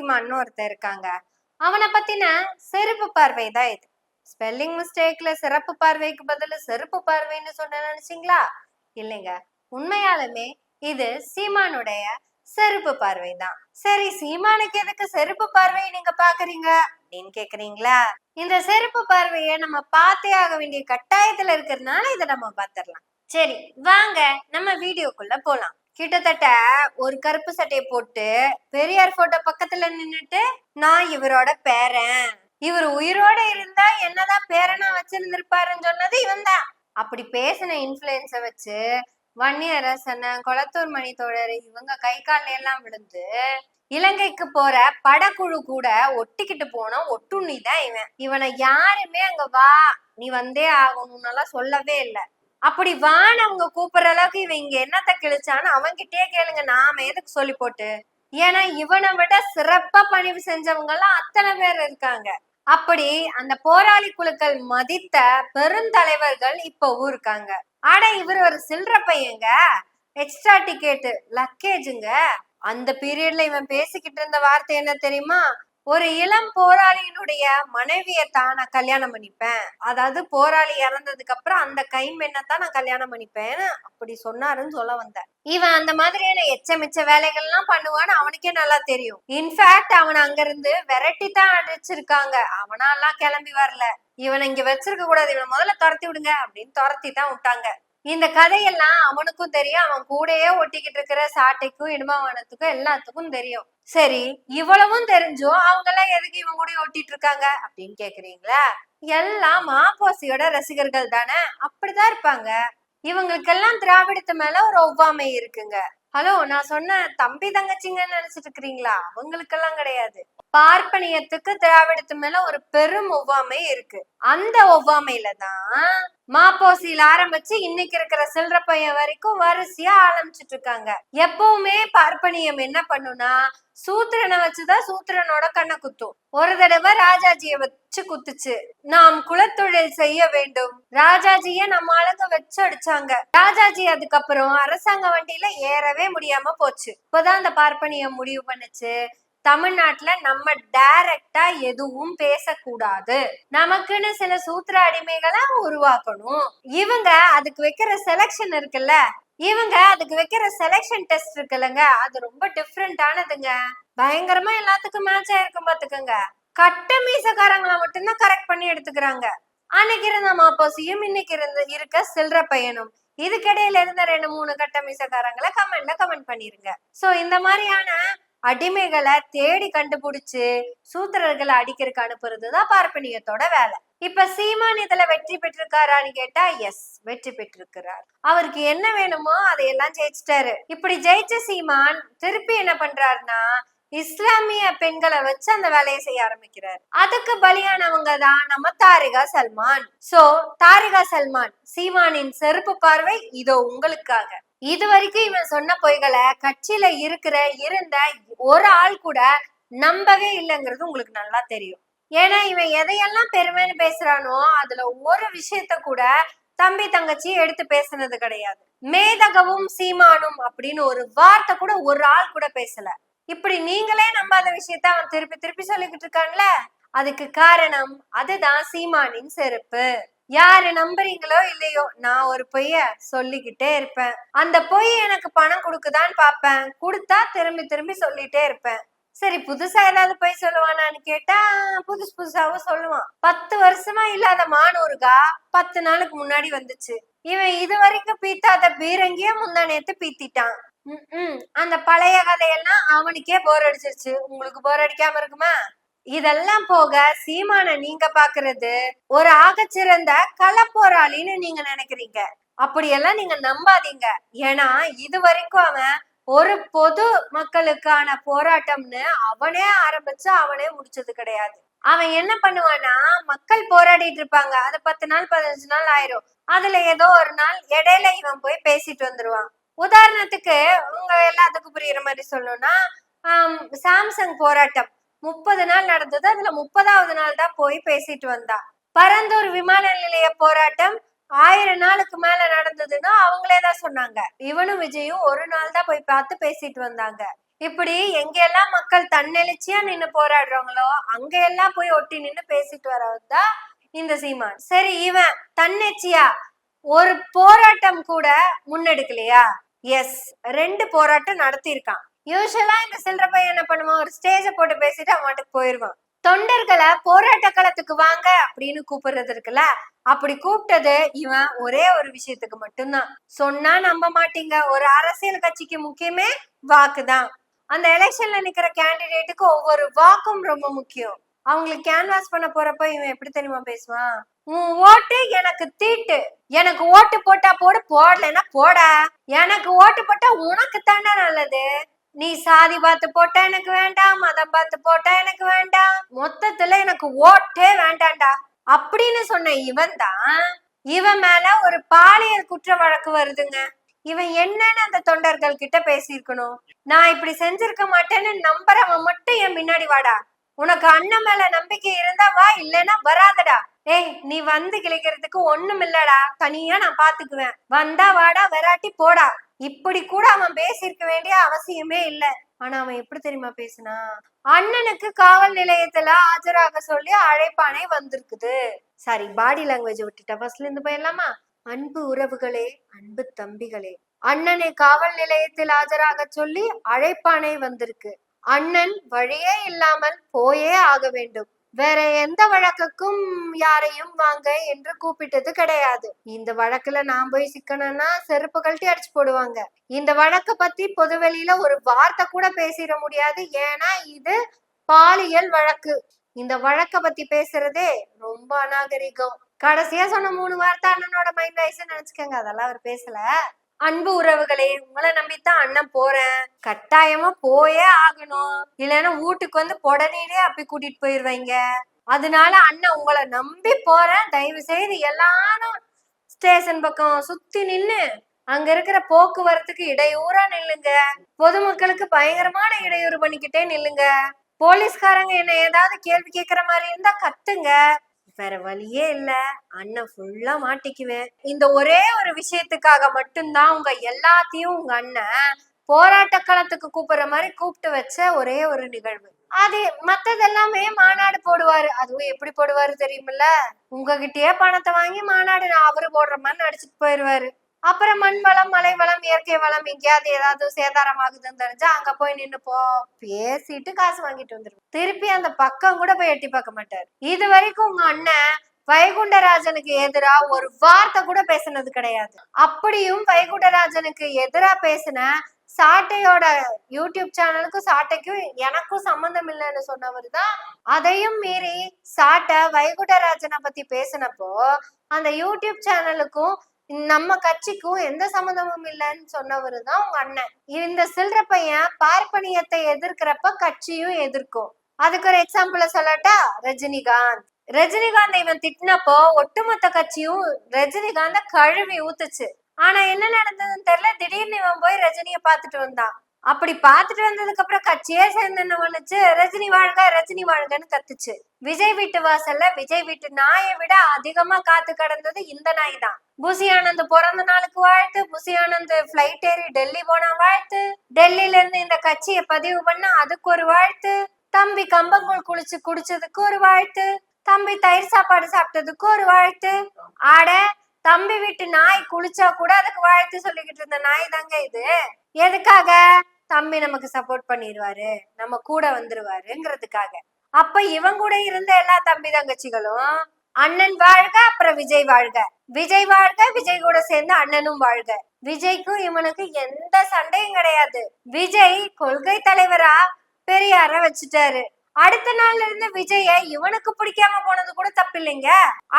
சீமான்னு ஒருத்தர் இருக்காங்க. அவனை பத்தின செருப்பு பார்வை தான் இது. ஸ்பெல்லிங் மிஸ்டேக்ல சிறப்பு பார்வைக்கு பதில் செருப்பு பார்வைன்னு சொன்ன நினைச்சீங்களா? இல்லைங்க. உண்மையாலுமே இது சீமானுடைய செருப்பு பார்வை தான். சரி சீமானுக்கு எதுக்கு செருப்பு பார்வை நீங்க பாக்குறீங்க அப்படின்னு கேக்குறீங்களா? இந்த செருப்பு பார்வைய நம்ம பார்த்தே ஆக வேண்டிய கட்டாயத்துல இருக்கிறதுனால இதை நம்ம பார்த்திடலாம். சரி வாங்க நம்ம வீடியோக்குள்ள போலாம். கிட்டத்தட்ட ஒரு கருப்பு சட்டையை போட்டு பெரியார் போட்டோ பக்கத்துல நின்னுட்டு நான் இவரோட பேரன். இவர் உயிரோட இருந்தா என்னதான் பேரனா வச்சிருந்திருப்பாருன்னு சொன்னது இவன் தான். அப்படி பேசின இன்ஃபுளுன்ஸ வச்சு வன்னியரசன கொளத்தூர் மணி தோழர் இவங்க கை கால எல்லாம் விழுந்து இலங்கைக்கு போற படக்குழு கூட ஒட்டிக்கிட்டு போன ஒட்டுண்ணி தான் இவன். இவனை யாருமே அங்க வா நீ வந்தே ஆகணும்னு சொல்லவே இல்லை. அப்படி வான்னு அவங்க கூப்பிடுற அளவுக்கு இவன் இங்க என்னத்த கிழிச்சான்னு அவன்கிட்டயே கேளுங்க நாம எதுக்கு சொல்லி போட்டு? ஏன்னா இவனை விட சிறப்பா பணிவு செஞ்சவங்க எல்லாம் அத்தனை பேர் இருக்காங்க. அப்படி அந்த போராளி குழுக்கள் மதித்த பெருந்தலைவர்கள் இப்ப இருக்காங்க ஆனா இவர் ஒரு சில்லற பையங்க. எக்ஸ்ட்ரா டிக்கெட்டு லக்கேஜுங்க அந்த பீரியட்ல இவன் பேசிக்கிட்டு இருந்த வார்த்தை என்ன தெரியுமா? ஒரு இளம் போராளியினுடைய மனைவியை தான் நான் கல்யாணம் பண்ணிப்பேன். அதாவது போராளி இறந்ததுக்கு அப்புறம் அந்த கைம்பெண்ணை தான் நான் கல்யாணம் பண்ணிப்பேன்னு அப்படி சொன்னாருன்னு சொல்ல வந்தேன். இவன் அந்த மாதிரியான எச்சமிச்ச வேலைகள்லாம் பண்ணுவான்னு அவனுக்கே நல்லா தெரியும். இன்ஃபேக்ட் அவன் அங்கிருந்து விரட்டி தான் அடிச்சிருக்காங்க. அவனாலாம் கிளம்பி வரல. இவனை இங்க வச்சிருக்க கூடாது. இவனை முதல்ல துரத்தி விடுங்க அப்படின்னு துரத்தி தான் விட்டாங்க. இந்த கதையெல்லாம் அவனுக்கும் தெரியும். அவன் கூடயே ஒட்டிக்கிட்டு இருக்கிற சாட்டைக்கும் இடுமாவனத்துக்கும் எல்லாத்துக்கும் தெரியும். சரி இவ்வளவும் தெரிஞ்சும் அவங்க எல்லாம் எதுக்கு இவன் கூட ஒட்டிட்டு இருக்காங்க அப்படின்னு கேக்குறீங்களா? எல்லாம் மாப்போசியோட ரசிகர்கள் தானே? அப்படிதான் இருப்பாங்க. இவங்களுக்கெல்லாம் திராவிடத்து மேல ஒரு ஒவ்வாமை இருக்குங்க. ஹலோ நான் சொன்ன தம்பி தங்கச்சிங்கன்னு நினைச்சிட்டு இருக்கிறீங்களா? அவங்களுக்கெல்லாம் கிடையாது. பார்ப்பனியத்துக்கு திராவிடத்து மேல ஒரு பெரும் ஒவ்வாமை இருக்கு. அந்த ஒவ்வாமையில தான் மாப்போசியில ஆரம்பிச்சு இன்னைக்கு இருக்கிற சில்லற பையன் வரைக்கும் வரிசையா ஆரம்பிச்சிட்டு இருக்காங்க. எப்பவுமே பார்ப்பனியம் என்ன பண்ணுனா சூத்திரனை வச்சுதான் சூத்திரனோட கண்ணை குத்தும். ஒரு தடவை ராஜாஜிய வச்சு குத்துச்சு. நாம் குலத்தொழில் செய்ய வேண்டும். ராஜாஜிய நம்ம அழக வச்சு அடிச்சாங்க. ராஜாஜி அதுக்கப்புறம் அரசாங்க வண்டியில ஏறவே முடியாம போச்சு. இப்பதான் அந்த பார்ப்பனியம் முடிவு பண்ணுச்சு. தமிழ்நாட்டுல நம்ம டைரக்டா எதுவும் பேசக்கூடாது. நமக்குன்னு சில சூத்திர அடிமைகளை உருவாக்கணும். இவங்க அதுக்கு வைக்கிற செலக்ஷன் இருக்குல்ல? இவங்க அதுக்கு வைக்கிற செலெக்ஷன் டெஸ்ட் இருக்குல்லங்க. அது ரொம்ப டிஃப்ரெண்டானதுங்க பயங்கரமா எல்லாத்துக்கும் மேட்ச் ஆயிருக்கும் பாத்துக்கோங்க. கட்ட மீசக்காரங்களை மட்டும்தான் கரெக்ட் பண்ணி எடுத்துக்கிறாங்க. அன்னைக்கு இருந்த மாப்போசியும் இன்னைக்கு இருந்த இருக்க சில்ற பையனும் இதுக்கிடையில இருந்த ரெண்டு மூணு கட்ட மீசக்காரங்களை கமெண்ட்ல கமெண்ட் பண்ணிருங்க. சோ இந்த மாதிரியான அடிமைகளை தேடி கண்டுபிடிச்சு சூத்திரர்களை அடிக்கிறதுக்கு அனுப்புறதுதான் பார்ப்பனியத்தோட வேலை. இப்ப சீமான் இதுல வெற்றி பெற்றிருக்காரான்னு கேட்டா எஸ் வெற்றி பெற்றிருக்கிறார். அவருக்கு என்ன வேணுமோ அதையெல்லாம் ஜெயிச்சிட்டாரு. இப்படி ஜெயிச்ச சீமான் திருப்பி என்ன பண்றாருன்னா இஸ்லாமிய பெண்களை வச்சு அந்த வேலையை செய்ய ஆரம்பிக்கிறார். அதுக்கு பலியானவங்க தான் நம்ம தாரிகா சல்மான். சோ தாரிகா சல்மான் சீமானின் செருப்பு பார்வை இதோ உங்களுக்காக. இது வரைக்கும் இவன் சொன்ன பொய்களை கட்சியில இருக்கிற இருந்த ஒரு ஆள் கூட நம்பவே இல்லைங்கிறது உங்களுக்கு நல்லா தெரியும். ஏன்னா இவன் எதையெல்லாம் பெருமைன்னு பேசுறானோ அதுல ஒரு விஷயத்த கூட தம்பி தங்கச்சி எடுத்து பேசுனது கிடையாது. மேதகவும் சீமானும் அப்படின்னு ஒரு வார்த்தை கூட ஒரு ஆள் கூட பேசல. இப்படி நீங்களே நம்பாத விஷயத்த அவன் திருப்பி திருப்பி சொல்லிக்கிட்டு இருக்கான்ல? அதுக்கு காரணம் அதுதான் சீமானின் செருப்பு. யாரு நம்புறீங்களோ இல்லையோ நான் ஒரு பொய்ய சொல்லிக்கிட்டே இருப்பேன். அந்த பொய் எனக்கு பணம் கொடுக்குதான்னு பாப்பேன் கொடுத்தா திரும்பி திரும்பி சொல்லிட்டே இருப்பேன். சரி புதுசா ஏதாவது பொய் சொல்லுவானான்னு கேட்டா புதுசு புதுசாவும் சொல்லுவான். பத்து வருஷமா இல்லாத மானூருகா பத்து நாளுக்கு முன்னாடி வந்துச்சு. இவன் இது வரைக்கும் பீத்தாத பீரங்கிய முந்தா நேத்து பீத்திட்டான். உம் அந்த பழைய கதையெல்லாம் அவனுக்கே போர் அடிச்சிருச்சு. உங்களுக்கு போர் அடிக்காம இருக்குமா? இதெல்லாம் போக சீமான நீங்க பாக்குறது ஒரு ஆகச்சிறந்த களப்போராளின்னு நீங்க நினைக்கிறீங்க. அப்படியெல்லாம் நீங்க நம்பாதீங்க. ஏன்னா இது வரைக்கும் அவன் ஒரு பொது மக்களுக்கான போராட்டம்னு அவனே ஆரம்பிச்சு அவனே முடிச்சது கிடையாது. அவன் என்ன பண்ணுவான்னா மக்கள் போராடிட்டு இருப்பாங்க. அது பத்து நாள் பதினஞ்சு நாள் ஆயிரும். அதுல ஏதோ ஒரு நாள் இடையில இவன் போய் பேசிட்டு வந்துருவான். உதாரணத்துக்கு உங்க எல்லாத்துக்கும் புரியுற மாதிரி சொல்லணும்னா சாம்சங் போராட்டம். முப்பது நாள் நடந்தது அதுல முப்பதாவது நாள் தான் போய் பேசிட்டு வந்தா. பரந்தூர் விமான நிலைய போராட்டம் ஆயிரம் நாளுக்கு மேல நடந்ததுன்னா அவங்களே தான் சொன்னாங்க. இவனும் விஜயும் ஒரு நாள் தான் போய் பார்த்து பேசிட்டு வந்தாங்க. இப்படி எங்கெல்லாம் மக்கள் தன்னெழுச்சியா நின்னு போராடுறாங்களோ அங்க எல்லாம் போய் ஒட்டி நின்னு பேசிட்டு வரதான் இந்த சீமான். சரி இவன் தன்னெச்சியா ஒரு போராட்டம் கூட முன்னெடுக்கலையா? எஸ் ரெண்டு போராட்டம் நடத்தியிருக்கான். யூஸ்வலா இந்த சில்லற பையன் என்ன பண்ணுவான்? ஒரு ஸ்டேஜ போட்டு பேசிட்டு அவன் போயிருவான். தொண்டர்களை போராட்ட களத்துக்கு வாங்க அப்படின்னு கூப்பிடுறது இருக்குல்ல? அப்படி கூப்பிட்டது இவன் ஒரே ஒரு விஷயத்துக்கு மட்டும்தான். சொன்னா நம்ப மாட்டீங்க. ஒரு அரசியல் கட்சிக்கு முக்கியமே வாக்குதான். அந்த எலெக்ஷன்ல நிக்கிற கேண்டிடேட்டுக்கு ஒவ்வொரு வாக்கும் ரொம்ப முக்கியம். அவங்களுக்கு கேன்வாஸ் பண்ண போறப்ப இவன் எப்படி தெரியுமா பேசுவான்? உன் ஓட்டு எனக்கு தீட்டு. எனக்கு ஓட்டு போட்டா போடு. போடலைன்னா போட. எனக்கு ஓட்டு போட்டா உனக்கு தானே நல்லது. நீ சாதி பார்த்து போட்டா எனக்கு வேண்டாம் மதம் பார்த்து போட்டா எனக்கு வேண்டாம். மொத்தத்துல எனக்கு ஓட்டே வேண்டாம்டா. அப்படின்னு சொன்ன இவன் தான் இவன் மேல ஒரு பாலியல் குற்ற வழக்கு வருதுங்க. இவன் என்னன்னு அந்த தொண்டர்கள் கிட்ட பேசியிருக்கணும். நான் இப்படி செஞ்சிருக்க மாட்டேன்னு நம்புறவன் மட்டும் என் முன்னாடி வாடா. உனக்கு அண்ணன் மேல நம்பிக்கை இருந்தா வா இல்லைன்னா வராதடா. ஏய் நீ வந்து கிழிக்கிறதுக்கு ஒண்ணும் இல்லடா தனியா நான் பாத்துக்குவேன். வந்தா வாடா வராட்டி போடா. இப்படி கூட அவன் பேசியிருக்க வேண்டிய அவசியமே இல்ல. ஆனா அவன் எப்படி தெரியுமா பேசினா அண்ணனுக்கு காவல் நிலையத்துல ஆஜராக சொல்லி அழைப்பானை வந்திருக்குது. சாரி பாடி லாங்குவேஜ் விட்டுட்டா ஃபர்ஸ்ட்ல இருந்து போயிடலாமா? அன்பு உறவுகளே அன்பு தம்பிகளே. அண்ணனை காவல் நிலையத்தில் ஆஜராக சொல்லி அழைப்பானை வந்திருக்கு. அண்ணன் வழியே இல்லாமல் போயே ஆக வேண்டும். வேற எந்த வழக்குக்கும் யாரையும் வாங்க என்று கூப்பிட்டது கிடையாது. இந்த வழக்குல நான் போய் சிக்கணும்னா செருப்பு கழட்டி அடிச்சு போடுவாங்க. இந்த வழக்க பத்தி பொதுவெளியில ஒரு வார்த்தை கூட பேசிட முடியாது. ஏன்னா இது பாலியல் வழக்கு. இந்த வழக்க பத்தி பேசுறதே ரொம்ப அநாகரிகம். கடைசியா சொன்ன மூணு வார்த்தை அண்ணனோட மைண்ட் வாய்ஸ் நினைச்சுக்கோங்க. அதெல்லாம் அவர் பேசல. அன்பு உறவுகளே உங்களை நம்பித்தான் அண்ணன் போறேன். கட்டாயமா போயே ஆகணும். இல்லைன்னா வீட்டுக்கு வந்து புடனையிலே அப்படி கூட்டிட்டு போயிருவீங்க. அதனால அண்ணன் உங்களை நம்பி போறேன். தயவு செய்து எல்லாரும் ஸ்டேஷன் பக்கம் சுத்தி நின்னு அங்க இருக்கிற போக்குவரத்துக்கு இடையூறா நில்லுங்க. பொதுமக்களுக்கு பயங்கரமான இடையூறு பண்ணிக்கிட்டே நில்லுங்க. போலீஸ்காரங்க என்ன ஏதாவது கேள்வி கேக்குற மாதிரி இருந்தா கத்துங்க. வேற வழியே இல்ல. அண்ணன் ஃபுல்லா மாட்டிக்குவேன். இந்த ஒரே ஒரு விஷயத்துக்காக மட்டும்தான் உங்க எல்லாத்தையும் உங்க அண்ணன் போராட்ட களத்துக்கு கூப்பிடுற மாதிரி கூப்பிட்டு வச்ச ஒரே ஒரு நிகழ்வு. அது மத்ததெல்லாமே மாநாடு போடுவாரு. அதுவும் எப்படி போடுவாரு தெரியுமில்ல? உங்ககிட்டயே பணத்தை வாங்கி மாநாடு நான் அவரு போடுற மாதிரி நடிச்சுட்டு போயிருவாரு. அப்புறம் மண் வளம் மலை வளம் இயற்கை வளம் எங்கேயாவது ஏதாவது சேதாரம் ஆகுதுன்னு தெரிஞ்சா அங்க போய் நின்று போ பேசிட்டு காசு வாங்கிட்டு வந்துருவோம். திருப்பி அந்த பக்கம் கூட போய் எட்டி பார்க்க மாட்டாரு. இது வரைக்கும் உங்க அண்ணன் வைகுண்டராஜனுக்கு எதிரா ஒரு வார்த்தை கூட பேசுனது கிடையாது. அப்படியும் வைகுண்டராஜனுக்கு எதிரா பேசின சாட்டையோட யூடியூப் சேனலுக்கும் சாட்டைக்கும் எனக்கும் சம்மந்தம் இல்லைன்னு சொன்னவர் தான். அதையும் மீறி சாட்டை வைகுண்டராஜனை பத்தி பேசினப்போ அந்த யூடியூப் சேனலுக்கும் நம்ம கட்சிக்கும் எந்த சம்மந்தமும் இல்லைன்னு சொன்னவர் தான் உங்க அண்ணன். இந்த சில்லற பையன் பார்ப்பனியத்தை எதிர்க்கிறப்ப கட்சியும் எதிர்க்கும். அதுக்கு ஒரு எக்ஸாம்பிள சொல்லட்டா? ரஜினிகாந்த். ரஜினிகாந்த் இவன் திட்டினப்போ ஒட்டுமொத்த கட்சியும் ரஜினிகாந்த கழுவி ஊத்துச்சு. ஆனா என்ன நடந்ததுன்னு தெரியல? திடீர்னு இவன் போய் ரஜினிய பாத்துட்டு வந்தான். அப்படி பார்த்துட்டு வந்ததுக்கு அப்புறம் கட்சியே சேர்ந்து என்ன பண்ணுச்சு? ரஜினி வாழ்க ரஜினி வாழ்கன்னு கத்துச்சு. விஜய் வீட்டு வாசல்ல விஜய் வீட்டு நாயை விட அதிகமா காத்து கடந்தது இந்த நாய் தான். புசி ஆனந்த் பிறந்த நாளுக்கு வாழ்த்து புசி ஆனந்த் பிளைட் ஏறி டெல்லி போனா வாழ்த்து டெல்லியில இருந்து இந்த கட்சியை பதிவு பண்ண அதுக்கு ஒரு வாழ்த்து தம்பி கம்பங்கூழ் குளிச்சு குடிச்சதுக்கு ஒரு வாழ்த்து தம்பி தயிர் சாப்பாடு சாப்பிட்டதுக்கு ஒரு வாழ்த்து. ஆட தம்பி வீட்டு நாய் குளிச்சா கூட அதுக்கு வாழ்த்து சொல்லிக்கிட்டு இருந்த நாய் தாங்க இது. எதுக்காக? தம்பி நமக்கு சப்போர்ட் பண்ணிடுவாரு நம்ம கூட வந்துருவாருங்கிறதுக்காக. அப்ப இவங்க கூட இருந்த எல்லா தம்பி தங்கச்சிகளும் அண்ணன் வாழ்க அப்புறம் விஜய் வாழ்க. விஜய் வாழ்க விஜய் கூட சேர்ந்து அண்ணனும் வாழ்க. விஜய்க்கும் இவனுக்கு எந்த சண்டையும் கிடையாது. விஜய் கொள்கை தலைவரா பெரியார வச்சுட்டாரு. அடுத்த நாள்ல இருந்து விஜய இவனுக்கு பிடிக்காம போனது கூட தப்பில்லைங்க.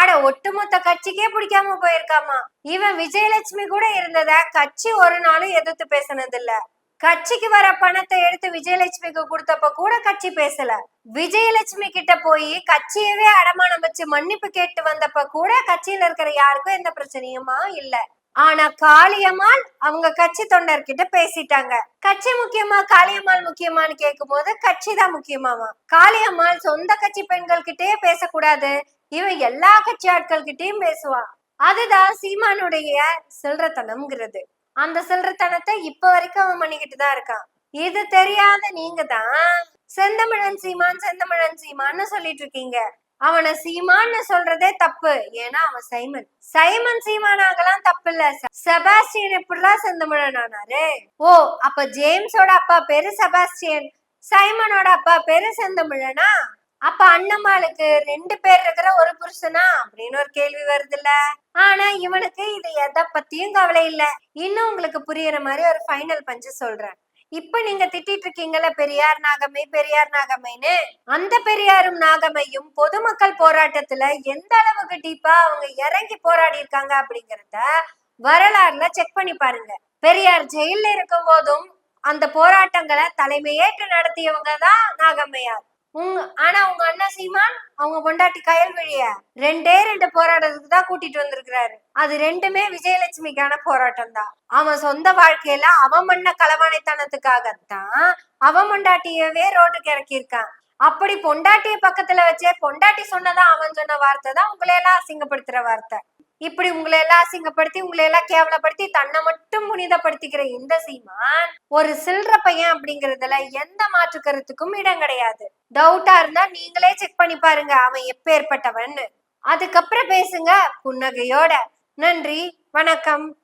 ஆட ஒட்டுமொத்த கட்சிக்கே பிடிக்காம போயிருக்காமா. இவன் விஜயலட்சுமி கூட இருந்தத கட்சி ஒரு நாளும் எதிர்த்து பேசினது இல்ல கட்சிக்கு வர பணத்தை எடுத்து விஜயலட்சுமிக்கு கொடுத்தப்ப கூட கட்சி பேசல. விஜயலட்சுமி கிட்ட போய் கட்சியவே அடமானம் வச்சு மன்னிப்பு கேட்டு வந்தப்ப கூட கட்சியில இருக்கிற யாருக்கும் எந்த பிரச்சனையுமா இல்ல. ஆனா காளியம்மாள் அவங்க கட்சி தொண்டர்கிட்ட பேசிட்டாங்க. கட்சி முக்கியமா காளியம்மாள் முக்கியமான்னு கேட்கும் போது கட்சி தான் முக்கியமாமா? காளியம்மாள் சொந்த கட்சி பெண்கள் கிட்டே பேசக்கூடாது. இவன் எல்லா கட்சி ஆட்கள் கிட்டயும் பேசுவான் அதுதான் சீமானுடைய சில்லறத்தனம்ங்கிறது அந்த சில்லறத்தனத்தை இப்ப வரைக்கும் அவன் பண்ணிக்கிட்டு தான் இருக்கான். இது தெரியாத நீங்க தான் செந்தமிழன் சீமான் செந்தமிழன் சீமான்னு சொல்லிட்டு இருக்கீங்க. அவனை சீமான்னு சொல்றதே தப்பு. ஏன்னா அவன் சைமன். சைமன் சீமான் தப்பு இல்ல செபாஸ்டியன் எப்படிலாம் செந்தமிழன் ஆனாரு ஓ அப்ப ஜேம்ஸோட அப்பா பேரு செபாஸ்டியன். சைமனோட அப்பா பேரு செந்தமிழனா? அப்ப அண்ணம்மாளுக்கு ரெண்டு பேர் இருக்கிற ஒரு புருஷனா? அப்படின்னு ஒரு கேள்வி வருது இல்ல ஆனா இவனுக்கு இது எதை பத்தியும் கவலை இல்ல. இன்னும் உங்களுக்கு புரியுற மாதிரி ஒரு ஃபைனல் பஞ்சு சொல்றேன். இப்ப நீங்க திட்டிட்டு இருக்கீங்கல்ல பெரியார் நாகமை பெரியார் நாகமைன்னு அந்த பெரியாரும் நாகமையும் பொதுமக்கள் போராட்டத்துல எந்த அளவுக்கு டீப்பா அவங்க இறங்கி போராடி இருக்காங்க அப்படிங்கறத வரலாறுல செக் பண்ணி பாருங்க. பெரியார் ஜெயில இருக்கும் போதும் அந்த போராட்டங்களை தலைமையேற்று நடத்தியவங்க தான் நாகம்மையார். உங்க ஆனா உங்க அண்ணன் சீமான் அவங்க பொண்டாட்டி கயல்வழிய ரெண்டே ரெண்டு போராட்டத்துக்கு தான் கூட்டிட்டு வந்திருக்கிறாரு. அது ரெண்டுமே விஜயலட்சுமிக்கான போராட்டம் தான். அவன் சொந்த வாழ்க்கையில அவன் பண்ண களவாணித்தனத்துக்காகத்தான் அவன் பொண்டாட்டியவே ரோட்டுக்கு இறக்கியிருக்கான். அப்படி பொண்டாட்டிய பக்கத்துல வச்சே பொண்டாட்டி சொன்னதா அவன் சொன்ன வார்த்தை தான் உங்களை எல்லாம் அசிங்கப்படுத்துற வார்த்தை. இப்படி உங்களை எல்லாம் அசிங்கப்படுத்தி உங்களை எல்லாம் கேவலப்படுத்தி தன்னை மட்டும் புனிதப்படுத்திக்கிற இந்த சீமான் ஒரு சில்ற பையன் அப்படிங்கறதுல எந்த மாற்று கருத்துக்கும் இடம் கிடையாது. டவுட்டா இருந்தா நீங்களே செக் பண்ணி பாருங்க அவன் எப்பேற்பட்டவன்னு. அதுக்கப்புறம் பேசுங்க புன்னகையோட. நன்றி வணக்கம்.